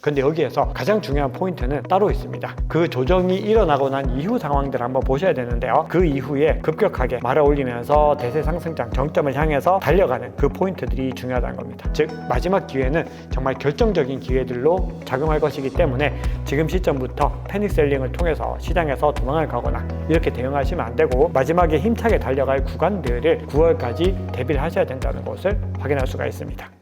근데 여기에서 가장 중요한 포인트는 따로 있습니다. 그 조정이 일어나고 난 이후 상황들을 한번 보셔야 되는데요. 그 이후에 급격하게 말아 올리면서 대세 상승장 정점을 향해서 달려가는 그 포인트들이 중요하다는 겁니다. 즉 마지막 기회는 정말 결정적인 기회들로 작용할 것이기 때문에 지금 시점부터 패닉 셀링을 통해서 시장에서 도망을 가거나 이렇게 대응하시면 안 되고 마지막에 힘차게 달려갈 구간들을 9월까지 대비를 하셔야 된다는 것을 확인할 수가 있습니다.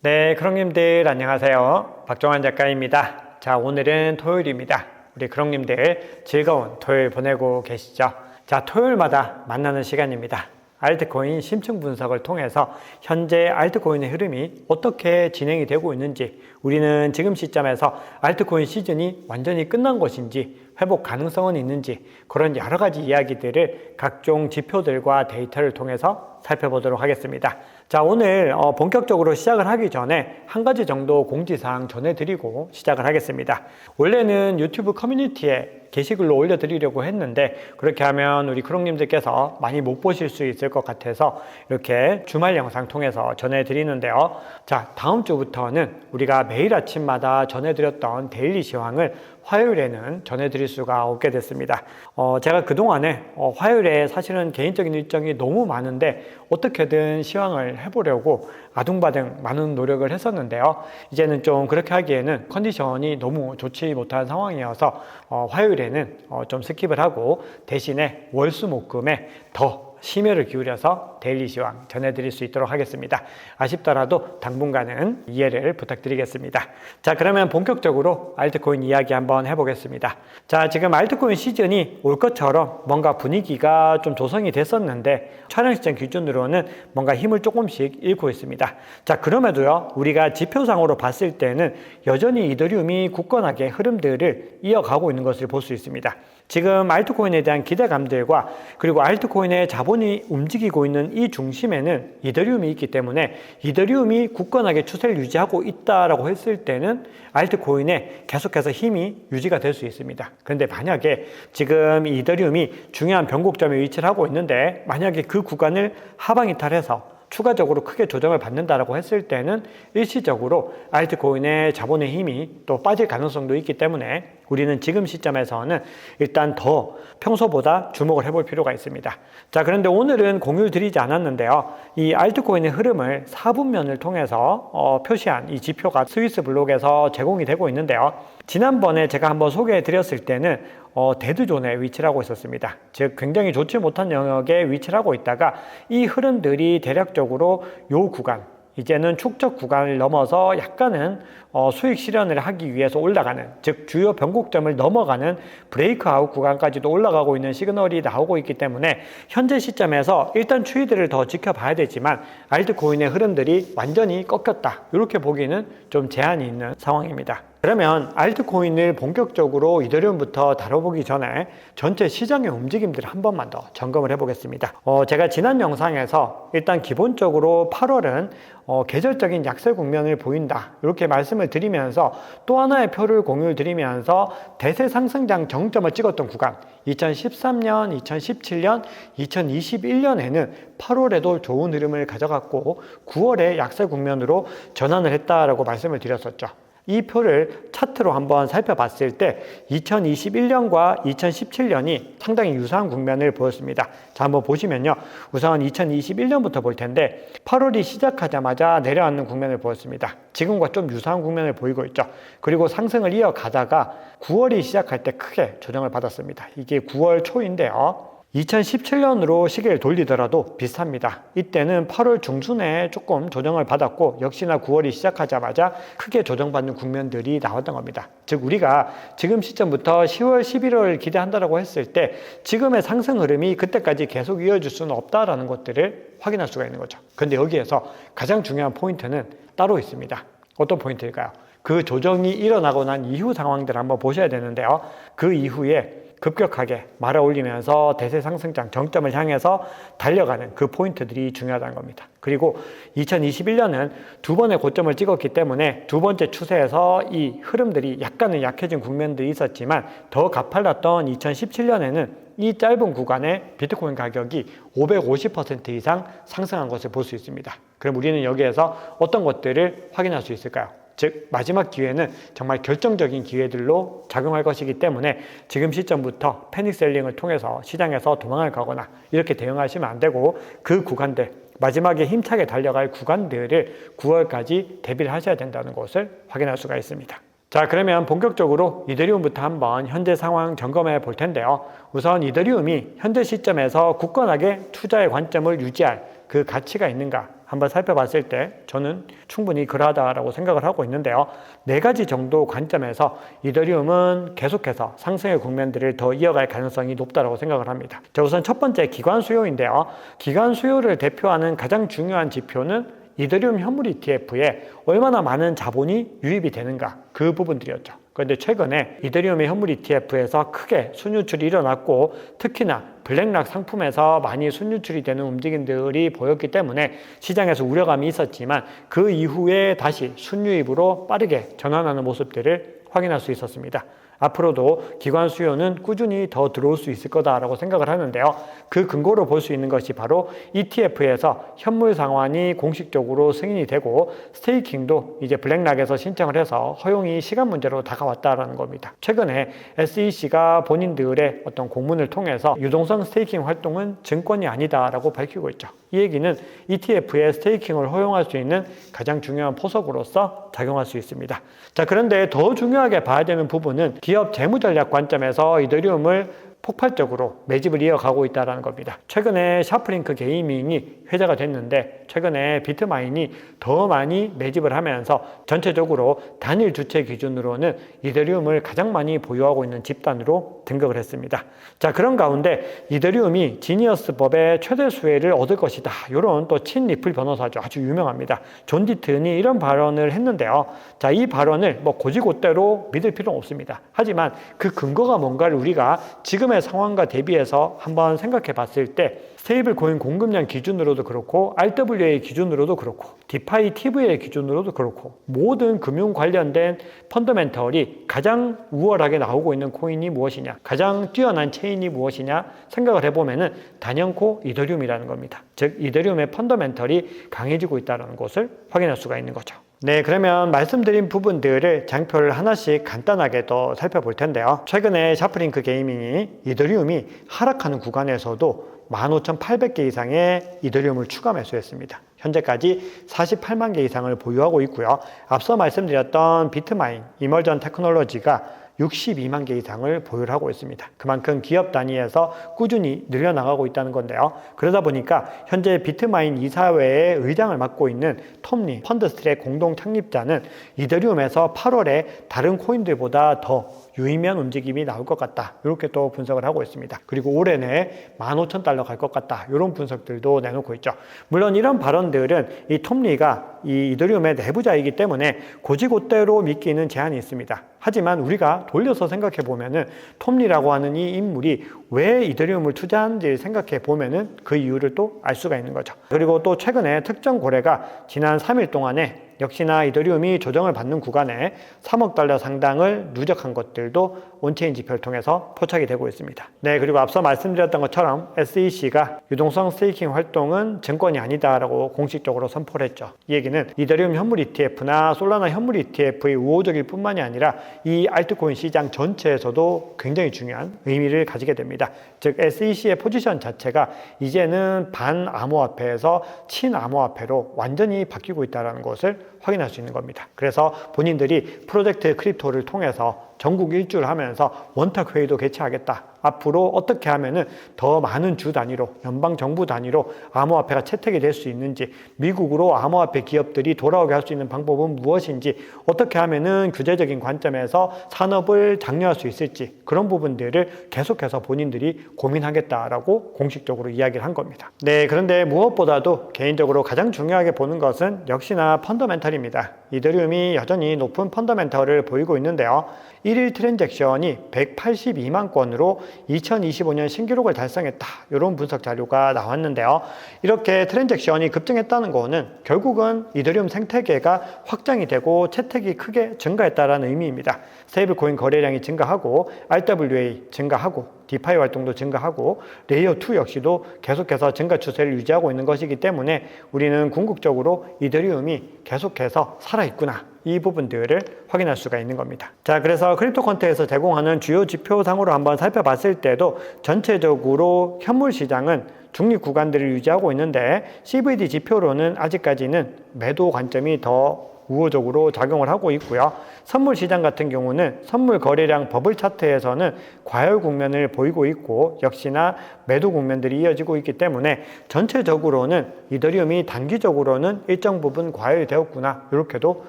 네, 크롱님들 안녕하세요. 박종환 작가입니다. 자, 오늘은 토요일입니다. 우리 크롱님들 즐거운 토요일 보내고 계시죠? 자, 토요일마다 만나는 시간입니다. 알트코인 심층 분석을 통해서 현재 알트코인의 흐름이 어떻게 진행이 되고 있는지 우리는 지금 시점에서 알트코인 시즌이 완전히 끝난 것인지 회복 가능성은 있는지 그런 여러 가지 이야기들을 각종 지표들과 데이터를 통해서 살펴보도록 하겠습니다. 자, 오늘 어, 본격적으로 시작을 하기 전에 한 가지 정도 공지사항 전해드리고 시작을 하겠습니다. 원래는 유튜브 커뮤니티에 게시글로 올려드리려고 했는데 그렇게 하면 우리 크롱님들께서 많이 못 보실 수 있을 것 같아서 이렇게 주말 영상 통해서 전해드리는데요. 자, 다음 주부터는 우리가 매일 아침마다 전해드렸던 데일리 시황을 화요일에는 전해드릴 수가 없게 됐습니다. 어, 제가 그동안에 어, 화요일에 사실은 개인적인 일정이 너무 많은데 어떻게든 시황을 해보려고 아둥바둥 많은 노력을 했었는데요. 이제는 좀 그렇게 하기에는 컨디션이 너무 좋지 못한 상황이어서 어, 화요일에 는 어, 좀 스킵을 하고 대신에 월수목금에 더 심혈을 기울여서 데일리 시황 전해드릴 수 있도록 하겠습니다. 아쉽더라도 당분간은 이해를 부탁드리겠습니다. 자, 그러면 본격적으로 알트코인 이야기 한번 해보겠습니다. 자, 지금 알트코인 시즌이 올 것처럼 뭔가 분위기가 좀 조성이 됐었는데 촬영 시점 기준으로는 뭔가 힘을 조금씩 잃고 있습니다. 자, 그럼에도요, 우리가 지표상으로 봤을 때는 여전히 이더리움이 굳건하게 흐름들을 이어가고 있는 것을 볼 수 있습니다. 지금 알트코인에 대한 기대감들과 그리고 알트코인의 자본 이 움직이고 있는 이 중심에는 이더리움이 있기 때문에 이더리움이 굳건하게 추세를 유지하고 있다라고 했을 때는 알트코인에 계속해서 힘이 유지가 될 수 있습니다. 그런데 만약에 지금 이더리움이 중요한 변곡점에 위치를 하고 있는데 만약에 그 구간을 하방 이탈해서 추가적으로 크게 조정을 받는다라고 했을 때는 일시적으로 알트코인의 자본의 힘이 또 빠질 가능성도 있기 때문에 우리는 지금 시점에서는 일단 더 평소보다 주목을 해볼 필요가 있습니다. 자, 그런데 오늘은 공유를 드리지 않았는데요. 이 알트코인의 흐름을 4분면을 통해서 어, 표시한 이 지표가 스위스 블록에서 제공이 되고 있는데요. 지난번에 제가 한번 소개해 드렸을 때는 어, 데드존에 위치를 하고 있었습니다. 즉, 굉장히 좋지 못한 영역에 위치를 하고 있다가 이 흐름들이 대략적으로 요 구간, 이제는 축적 구간을 넘어서 약간은 어, 수익 실현을 하기 위해서 올라가는 즉 주요 변곡점을 넘어가는 브레이크아웃 구간까지도 올라가고 있는 시그널이 나오고 있기 때문에 현재 시점에서 일단 추이들을 더 지켜봐야 되지만 알트코인의 흐름들이 완전히 꺾였다 이렇게 보기는 좀 제한이 있는 상황입니다. 그러면 알트코인을 본격적으로 이더리움부터 다뤄보기 전에 전체 시장의 움직임들을 한 번만 더 점검을 해보겠습니다. 어, 제가 지난 영상에서 일단 기본적으로 8월은 어, 계절적인 약세 국면을 보인다 이렇게 말씀을 드리면서 또 하나의 표를 공유를 드리면서 대세 상승장 정점을 찍었던 구간 2013년, 2017년, 2021년에는 8월에도 좋은 흐름을 가져갔고 9월에 약세 국면으로 전환을 했다라고 말씀을 드렸었죠. 이 표를 차트로 한번 살펴봤을 때 2021년과 2017년이 상당히 유사한 국면을 보였습니다. 자, 한번 보시면요. 우선 2021년부터 볼 텐데 8월이 시작하자마자 내려앉는 국면을 보였습니다. 지금과 좀 유사한 국면을 보이고 있죠. 그리고 상승을 이어가다가 9월이 시작할 때 크게 조정을 받았습니다. 이게 9월 초인데요. 2017년으로 시계를 돌리더라도 비슷합니다. 이때는 8월 중순에 조금 조정을 받았고 역시나 9월이 시작하자마자 크게 조정받는 국면들이 나왔던 겁니다. 즉 우리가 지금 시점부터 10월, 11월을 기대한다라고 했을 때 지금의 상승 흐름이 그때까지 계속 이어질 수는 없다라는 것들을 확인할 수가 있는 거죠. 근데 여기에서 가장 중요한 포인트는 따로 있습니다. 어떤 포인트일까요? 그 조정이 일어나고 난 이후 상황들을 한번 보셔야 되는데요. 그 이후에 급격하게 말아 올리면서 대세 상승장 정점을 향해서 달려가는 그 포인트들이 중요하다는 겁니다. 그리고 2021년은 두 번의 고점을 찍었기 때문에 두 번째 추세에서 이 흐름들이 약간은 약해진 국면들이 있었지만 더 가팔랐던 2017년에는 이 짧은 구간에 비트코인 가격이 550% 이상 상승한 것을 볼 수 있습니다. 그럼 우리는 여기에서 어떤 것들을 확인할 수 있을까요? 즉 마지막 기회는 정말 결정적인 기회들로 작용할 것이기 때문에 지금 시점부터 패닉 셀링을 통해서 시장에서 도망을 가거나 이렇게 대응하시면 안 되고 그 구간들 마지막에 힘차게 달려갈 구간들을 9월까지 대비를 하셔야 된다는 것을 확인할 수가 있습니다. 자, 그러면 본격적으로 이더리움부터 한번 현재 상황 점검해 볼 텐데요. 우선 이더리움이 현재 시점에서 굳건하게 투자의 관점을 유지할 그 가치가 있는가 한번 살펴봤을 때 저는 충분히 그러하다라고 생각을 하고 있는데요. 네 가지 정도 관점에서 이더리움은 계속해서 상승의 국면들을 더 이어갈 가능성이 높다라고 생각을 합니다. 자, 우선 첫 번째 기관 수요인데요. 기관 수요를 대표하는 가장 중요한 지표는 이더리움 현물 ETF에 얼마나 많은 자본이 유입이 되는가 그 부분들이었죠. 그런데 최근에 이더리움의 현물 ETF에서 크게 순유출이 일어났고 특히나 블랙락 상품에서 많이 순유출이 되는 움직임들이 보였기 때문에 시장에서 우려감이 있었지만 그 이후에 다시 순유입으로 빠르게 전환하는 모습들을 확인할 수 있었습니다. 앞으로도 기관 수요는 꾸준히 더 들어올 수 있을 거다라고 생각을 하는데요. 그 근거로 볼 수 있는 것이 바로 ETF에서 현물 상환이 공식적으로 승인이 되고 스테이킹도 이제 블랙락에서 신청을 해서 허용이 시간 문제로 다가왔다라는 겁니다. 최근에 SEC가 본인들의 어떤 공문을 통해서 유동성 스테이킹 활동은 증권이 아니다라고 밝히고 있죠. 이 얘기는 ETF의 스테이킹을 허용할 수 있는 가장 중요한 포석으로서 작용할 수 있습니다. 자, 그런데 더 중요하게 봐야 되는 부분은 기업 재무 전략 관점에서 이더리움을 폭발적으로 매집을 이어가고 있다는 겁니다. 최근에 샤프링크 게이밍이 회자가 됐는데 최근에 비트마인이 더 많이 매집을 하면서 전체적으로 단일 주체 기준으로는 이더리움을 가장 많이 보유하고 있는 집단으로 등극을 했습니다. 자 그런 가운데 이더리움이 지니어스 법의 최대 수혜를 얻을 것이다. 이런 또 친 리플 변호사죠. 아주 유명합니다. 존 디튼이 이런 발언을 했는데요. 자 이 발언을 뭐 고지고대로 믿을 필요는 없습니다. 하지만 그 근거가 뭔가를 우리가 지금의 상황과 대비해서 한번 생각해 봤을 때 스테이블 코인 공급량 기준으로도 그렇고 RWA 기준으로도 그렇고 디파이 TV의 기준으로도 그렇고 모든 금융 관련된 펀더멘털이 가장 우월하게 나오고 있는 코인이 무엇이냐 가장 뛰어난 체인이 무엇이냐 생각을 해보면은 단연코 이더리움이라는 겁니다. 즉 이더리움의 펀더멘털이 강해지고 있다는 것을 확인할 수가 있는 거죠. 네, 그러면 말씀드린 부분들을 장표를 하나씩 간단하게 더 살펴볼 텐데요. 최근에 샤프링크 게이밍이 이더리움이 하락하는 구간에서도 15,800개 이상의 이더리움을 추가 매수했습니다. 현재까지 48만 개 이상을 보유하고 있고요. 앞서 말씀드렸던 비트마인, 이멀전 테크놀로지가 62만 개 이상을 보유를 하고 있습니다. 그만큼 기업 단위에서 꾸준히 늘려나가고 있다는 건데요. 그러다 보니까 현재 비트마인 이사회의 의장을 맡고 있는 톰리 펀드스트랙 공동 창립자는 이더리움에서 8월에 다른 코인들보다 더 유의미한 움직임이 나올 것 같다. 이렇게 또 분석을 하고 있습니다. 그리고 올해 내에 15,000달러 갈 것 같다. 이런 분석들도 내놓고 있죠. 물론 이런 발언들은 이 톰리가 이 이더리움의 내부자이기 때문에 고지고대로 믿기는 제한이 있습니다. 하지만 우리가 돌려서 생각해 보면은 톰리라고 하는 이 인물이 왜 이더리움을 투자하는지 생각해 보면은 그 이유를 또 알 수가 있는 거죠. 그리고 또 최근에 특정 거래가 지난 3일 동안에 역시나 이더리움이 조정을 받는 구간에 3억 달러 상당을 누적한 것들도 온체인 지표를 통해서 포착이 되고 있습니다. 네, 그리고 앞서 말씀드렸던 것처럼 SEC가 유동성 스테이킹 활동은 증권이 아니다라고 공식적으로 선포를 했죠. 이 얘기는 이더리움 현물 ETF나 솔라나 현물 ETF의 우호적일 뿐만이 아니라 이 알트코인 시장 전체에서도 굉장히 중요한 의미를 가지게 됩니다. 즉 SEC의 포지션 자체가 이제는 반암호화폐에서 친암호화폐로 완전히 바뀌고 있다는 것을 확인할 수 있는 겁니다. 그래서 본인들이 프로젝트 크립토를 통해서 전국 일주를 하면서 원탁 회의도 개최하겠다. 앞으로 어떻게 하면은 더 많은 주 단위로 연방 정부 단위로 암호화폐가 채택이 될 수 있는지 미국으로 암호화폐 기업들이 돌아오게 할 수 있는 방법은 무엇인지 어떻게 하면은 규제적인 관점에서 산업을 장려할 수 있을지 그런 부분들을 계속해서 본인들이 고민하겠다라고 공식적으로 이야기를 한 겁니다. 네, 그런데 무엇보다도 개인적으로 가장 중요하게 보는 것은 역시나 펀더멘탈입니다. 이더리움이 여전히 높은 펀더멘탈을 보이고 있는데요. 1일 트랜잭션이 182만 건으로 2025년 신기록을 달성했다. 이런 분석 자료가 나왔는데요. 이렇게 트랜잭션이 급증했다는 거는 결국은 이더리움 생태계가 확장이 되고 채택이 크게 증가했다는 의미입니다. 스테이블 코인 거래량이 증가하고 RWA 증가하고 디파이 활동도 증가하고 레이어 2 역시도 계속해서 증가 추세를 유지하고 있는 것이기 때문에 우리는 궁극적으로 이더리움이 계속해서 살아있구나. 이 부분들을 확인할 수가 있는 겁니다. 자, 그래서 크립토 컨테에서 제공하는 주요 지표상으로 한번 살펴봤을 때도 전체적으로 현물 시장은 중립 구간들을 유지하고 있는데 CVD 지표로는 아직까지는 매도 관점이 더 우호적으로 작용을 하고 있고요. 선물 시장 같은 경우는 선물 거래량 버블 차트에서는 과열 국면을 보이고 있고 역시나 매도 국면들이 이어지고 있기 때문에 전체적으로는 이더리움이 단기적으로는 일정 부분 과열되었구나 이렇게도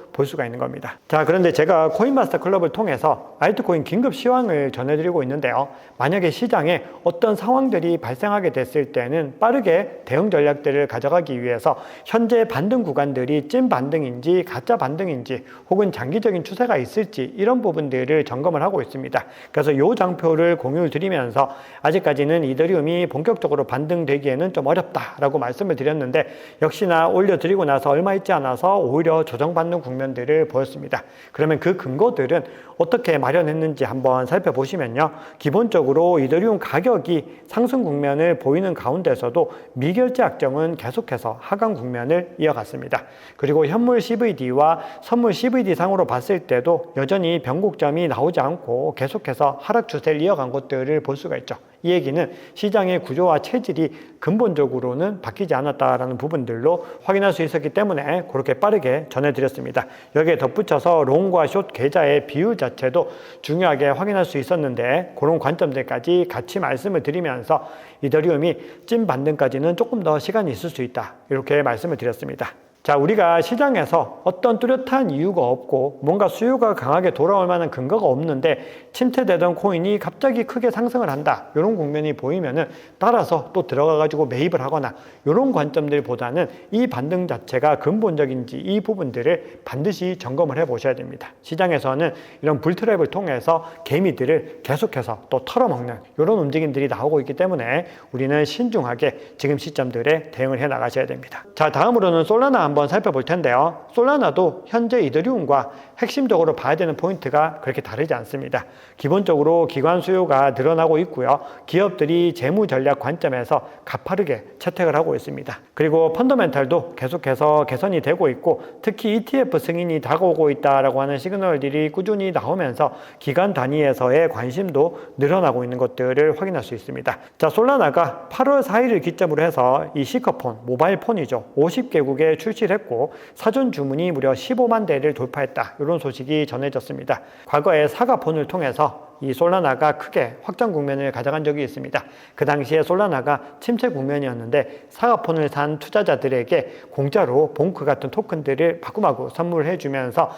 볼 수가 있는 겁니다. 자 그런데 제가 코인마스터 클럽을 통해서 알트코인 긴급 시황을 전해드리고 있는데요. 만약에 시장에 어떤 상황들이 발생하게 됐을 때는 빠르게 대응 전략들을 가져가기 위해서 현재 반등 구간들이 찐 반등인지 가짜 반등인지 혹은 장기적인 추세가 있을지 이런 부분들을 점검을 하고 있습니다. 그래서 이 장표를 공유를 드리면서 아직까지는 이더리움이 본격적으로 반등되기에는 좀 어렵다라고 말씀을 드렸는데 역시나 올려드리고 나서 얼마 있지 않아서 오히려 조정받는 국면들을 보였습니다. 그러면 그 근거들은 어떻게 마련했는지 한번 살펴보시면요. 기본적으로 이더리움 가격이 상승 국면을 보이는 가운데서도 미결제 악정은 계속해서 하강 국면을 이어갔습니다. 그리고 현물 CVD와 선물 CVD 상으로 봤을 때도 여전히 변곡점이 나오지 않고 계속해서 하락 추세를 이어간 것들을 볼 수가 있죠. 이 얘기는 시장의 구조와 체질이 근본적으로는 바뀌지 않았다라는 부분들로 확인할 수 있었기 때문에 그렇게 빠르게 전해드렸습니다. 여기에 덧붙여서 롱과 숏 계좌의 비율 자체도 중요하게 확인할 수 있었는데 그런 관점들까지 같이 말씀을 드리면서 이더리움이 찐 반등까지는 조금 더 시간이 있을 수 있다. 이렇게 말씀을 드렸습니다. 자, 우리가 시장에서 어떤 뚜렷한 이유가 없고 뭔가 수요가 강하게 돌아올 만한 근거가 없는데 침체되던 코인이 갑자기 크게 상승을 한다. 이런 국면이 보이면은 따라서 또 들어가 가지고 매입을 하거나 이런 관점들보다는 이 반등 자체가 근본적인지 이 부분들을 반드시 점검을 해 보셔야 됩니다. 시장에서는 이런 불트랩을 통해서 개미들을 계속해서 또 털어먹는 이런 움직임들이 나오고 있기 때문에 우리는 신중하게 지금 시점들에 대응을 해 나가셔야 됩니다. 자, 다음으로는 솔라나 한번 살펴볼 텐데요. 솔라나도 현재 이더리움과 핵심적으로 봐야 되는 포인트가 그렇게 다르지 않습니다. 기본적으로 기관 수요가 늘어나고 있고요. 기업들이 재무 전략 관점에서 가파르게 채택을 하고 있습니다. 그리고 펀더멘탈도 계속해서 개선이 되고 있고 특히 ETF 승인이 다가오고 있다라고 하는 시그널들이 꾸준히 나오면서 기간 단위에서의 관심도 늘어나고 있는 것들을 확인할 수 있습니다. 자, 솔라나가 8월 4일을 기점으로 해서 이 시커폰, 모바일 폰이죠. 50개국에 출시 출시를 했고 사전 주문이 무려 15만 대를 돌파했다. 이런 소식이 전해졌습니다. 과거에 사과폰을 통해서 이 솔라나가 크게 확장 국면을 가져간 적이 있습니다. 그 당시에 솔라나가 침체 국면이었는데 사과폰을 산 투자자들에게 공짜로 봉크 같은 토큰들을 바꾸마구 선물해 주면서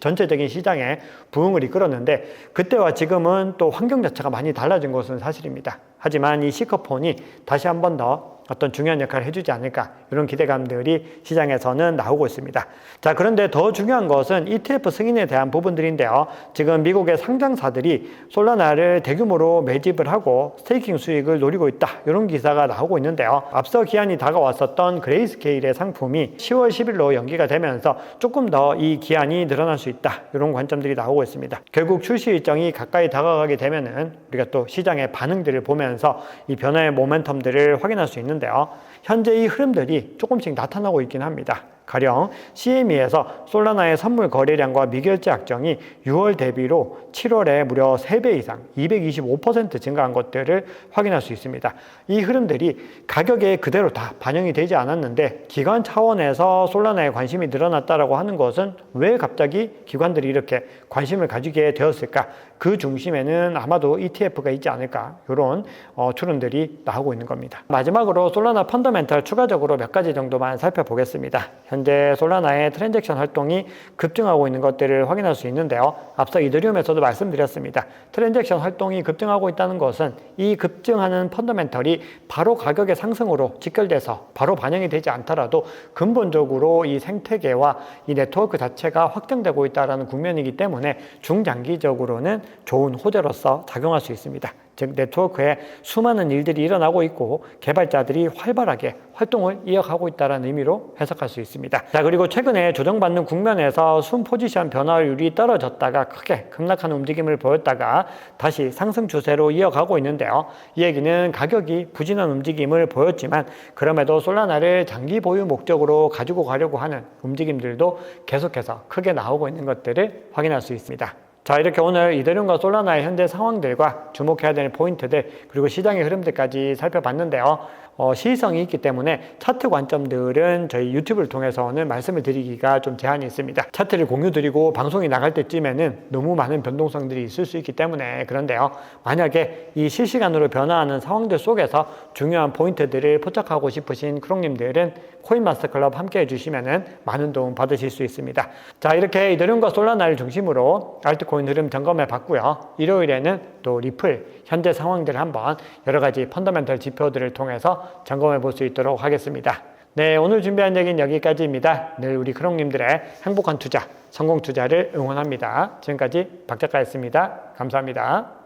전체적인 시장에 부흥을 이끌었는데 그때와 지금은 또 환경 자체가 많이 달라진 것은 사실입니다. 하지만 이 시커폰이 다시 한번더 어떤 중요한 역할을 해주지 않을까 이런 기대감들이 시장에서는 나오고 있습니다. 자 그런데 더 중요한 것은 ETF 승인에 대한 부분들인데요. 지금 미국의 상장사들이 솔라나를 대규모로 매집을 하고 스테이킹 수익을 노리고 있다 이런 기사가 나오고 있는데요. 앞서 기한이 다가왔었던 그레이스케일의 상품이 10월 10일로 연기가 되면서 조금 더 이 기한이 늘어날 수 있다 이런 관점들이 나오고 있습니다. 결국 출시 일정이 가까이 다가가게 되면은 우리가 또 시장의 반응들을 보면서 이 변화의 모멘텀들을 확인할 수 있는데요. 현재 이 흐름들이 조금씩 나타나고 있긴 합니다. 가령 CME에서 솔라나의 선물 거래량과 미결제 약정이 6월 대비로 7월에 무려 3배 이상 225% 증가한 것들을 확인할 수 있습니다. 이 흐름들이 가격에 그대로 다 반영이 되지 않았는데 기관 차원에서 솔라나에 관심이 늘어났다라고 하는 것은 왜 갑자기 기관들이 이렇게 관심을 가지게 되었을까? 그 중심에는 아마도 ETF가 있지 않을까 이런 어, 추론들이 나오고 있는 겁니다. 마지막으로 솔라나 펀더멘탈 추가적으로 몇 가지 정도만 살펴보겠습니다. 현재 솔라나의 트랜잭션 활동이 급증하고 있는 것들을 확인할 수 있는데요. 앞서 이더리움에서도 말씀드렸습니다. 트랜잭션 활동이 급증하고 있다는 것은 이 급증하는 펀더멘털이 바로 가격의 상승으로 직결돼서 바로 반영이 되지 않더라도 근본적으로 이 생태계와 이 네트워크 자체가 확장되고 있다는 국면이기 때문에 중장기적으로는 좋은 호재로서 작용할 수 있습니다. 즉 네트워크에 수많은 일들이 일어나고 있고 개발자들이 활발하게 활동을 이어가고 있다는 의미로 해석할 수 있습니다. 자 그리고 최근에 조정받는 국면에서 순 포지션 변화율이 떨어졌다가 크게 급락하는 움직임을 보였다가 다시 상승 추세로 이어가고 있는데요. 이 얘기는 가격이 부진한 움직임을 보였지만 그럼에도 솔라나를 장기 보유 목적으로 가지고 가려고 하는 움직임들도 계속해서 크게 나오고 있는 것들을 확인할 수 있습니다. 자 이렇게 오늘 이더리움과 솔라나의 현재 상황들과 주목해야 되는 포인트들 그리고 시장의 흐름들까지 살펴봤는데요. 어, 시의성이 있기 때문에 차트 관점들은 저희 유튜브를 통해서는 말씀을 드리기가 좀 제한이 있습니다. 차트를 공유드리고 방송이 나갈 때쯤에는 너무 많은 변동성들이 있을 수 있기 때문에 그런데요. 만약에 이 실시간으로 변화하는 상황들 속에서 중요한 포인트들을 포착하고 싶으신 크롱님들은 코인마스터 클럽 함께 해주시면 많은 도움 받으실 수 있습니다. 자 이렇게 이더리움과 솔라나를 중심으로 알트코인 흐름 점검해 봤고요. 일요일에는 또 리플 현재 상황들 한번 여러 가지 펀더멘털 지표들을 통해서 점검해 볼 수 있도록 하겠습니다. 네, 오늘 준비한 얘기는 여기까지입니다. 늘 우리 크롱님들의 행복한 투자, 성공 투자를 응원합니다. 지금까지 박 작가였습니다. 감사합니다.